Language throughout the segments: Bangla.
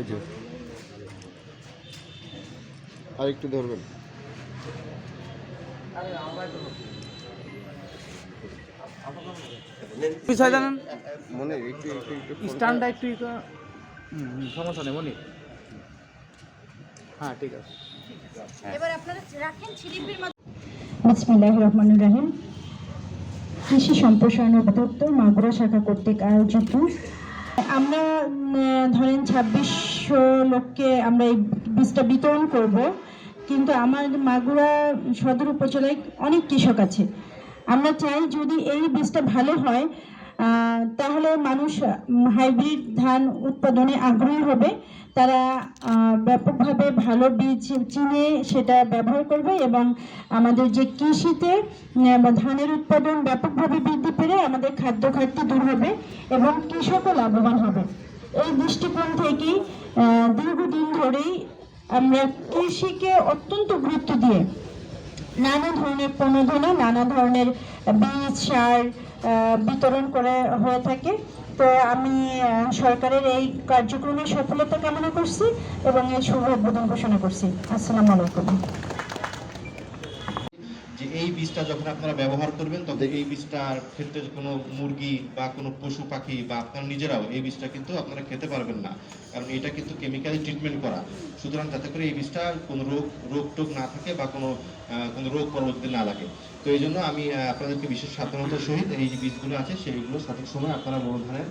ওই যে। আর একটু ধরবেন। বিষয় জানেন? মনে একটু একটু একটু স্ট্যান্ডটা একটু ই কর- হুম, হুম, সমস্যা নেই মনি। হ্যাঁ ঠিক আছে। এবার আপনারা রাখেন ছিলিপির মাধ্যমে বিসমিল্লাহ রহমান কৃষি সম্প্রসারণ অধিদপ্তর মাগুরা শাখা কর্তৃক আয়োজিত আমরা ধরেন ছাব্বিশশো লোককে আমরা এই বীজটা বিতরণ করব। কিন্তু আমার মাগুরা সদর উপজেলায় অনেক কৃষক আছে। আমরা চাই যদি এই বীজটা ভালো হয় তাহলে মানুষ হাইব্রিড ধান উৎপাদনে আগ্রহী হবে। তারা ব্যাপকভাবে ভালো বীজ চিনে সেটা ব্যবহার করবে এবং আমাদের যে কৃষিতে ধানের উৎপাদন ব্যাপকভাবে বৃদ্ধি পেলে আমাদের খাদ্য ঘাটতি দূর হবে এবং কৃষকও লাভবান হবে। এই দৃষ্টিকোণ থেকেই দীর্ঘদিন ধরেই আমরা কৃষিকে অত্যন্ত গুরুত্ব দিয়ে নানা ধরনের প্রণোদনা, নানা ধরনের বীজ, সার বিতরণ করে হয়ে থাকে। তো আমি সরকারের এই কার্যক্রমের সফলতা কামনা করছি এবং এই শুভ উদ্বোধন ঘোষণা করছি। আসসালামু আলাইকুম। যে এই বীজটা যখন আপনারা ব্যবহার করবেন, তখন এই বীজটার ক্ষেত্রে কোনো মুরগি বা কোনো পশু পাখি বা আপনারা নিজেরাও এই বীজটা কিন্তু আপনারা খেতে পারবেন না। কারণ এটা কিন্তু কেমিক্যাল ট্রিটমেন্ট করা। সুতরাং যাতে করে এই বীজটা কোনো রোগ রোগ টোগ না থাকে বা কোনো কোনো রোগ পরবর্তীতে না লাগে। তো এই জন্য আমি আপনাদেরকে বিশেষ সাবধানতার সহিত এই যে বীজগুলো আছে সেইগুলো সঠিক সময় আপনারা বড় ধানের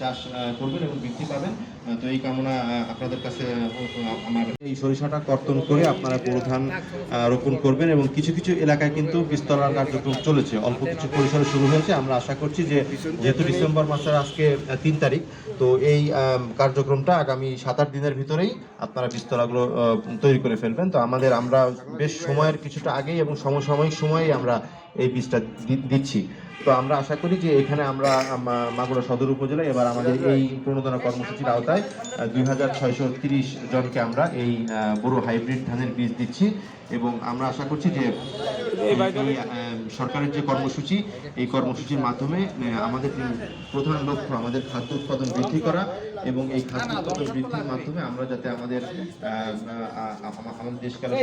চাষ করবেন এবং বৃদ্ধি পাবেন। তো এই কামনা আপনাদের কাছে আমার। এই সরিষাটা কর্তন করে আপনারা বড় ধান রোপণ করবেন এবং কিছু কিছু এলাকায় কিন্তু বীজতলার কার্যক্রম চলেছে। অল্প কিছু পরিসরে শুরু হয়েছে। আমরা আশা করছি যে যেহেতু ডিসেম্বর মাসের আজকে তিন তারিখ তো এই কার্যক্রমটা আগামী সাত আট দিনের ভিতরেই আপনারা বীজতলাগুলো আহ, তৈরি করে ফেলবেন। তো আমাদের আমরা বেশ সময়ের কিছুটা আগেই এবং সমসাময়িক সময়েই আমরা مرة এই বীজটা দিচ্ছি। তো আমরা আশা করি যে এখানে আমরা আম- মাগুরা সদর উপজেলায় এবার আমাদের এই প্রণোদনা কর্মসূচির আওতায় দুই জনকে আমরা এই বড় হাইব্রিড ধানের বীজ দিচ্ছি এবং আমরা আশা করছি যে সরকারের যে কর্মসূচি, এই কর্মসূচির মাধ্যমে আমাদের প্রধান লক্ষ্য, আমাদের খাদ্য উৎপাদন বৃদ্ধি করা এবং এই খাদ্য উৎপাদন বৃদ্ধির মাধ্যমে আমরা যাতে আমাদের আমাদের দেশকে আরও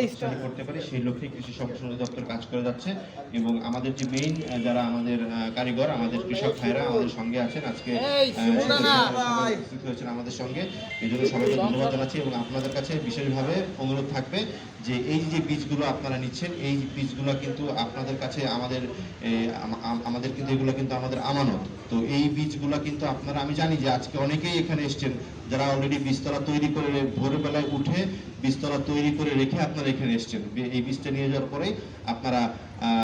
করতে পারি, সেই লক্ষ্যে কৃষি সম্প্রসারণ দপ্তর কাজ করে যাচ্ছে এবং আমাদের যে মেইন যারা আমাদের কারিগর আমাদের কৃষক ভাইরা আমাদের সঙ্গে আছেন। আজকে হয়েছেন আমাদের সঙ্গে। এই জন্য সবাইকে ধন্যবাদ জানাচ্ছি এবং আপনাদের কাছে বিশেষভাবে অনুরোধ থাকবে যে এই যে বীজগুলো আপনারা নিচ্ছেন এই বীজগুলো কিন্তু আপনাদের কাছে আমাদের আমাদের কিন্তু এগুলো কিন্তু আমাদের আমানত। তো এই বীজগুলো কিন্তু আপনারা আমি জানি যে আজকে অনেকেই এখানে এসেছেন যারা অলরেডি বীজতলা তৈরি করে ভোরবেলায় উঠে বীজতলা তৈরি করে রেখে আপনারা এখানে এসেছেন। এই বীজটা নিয়ে যাওয়ার পরে আপনারা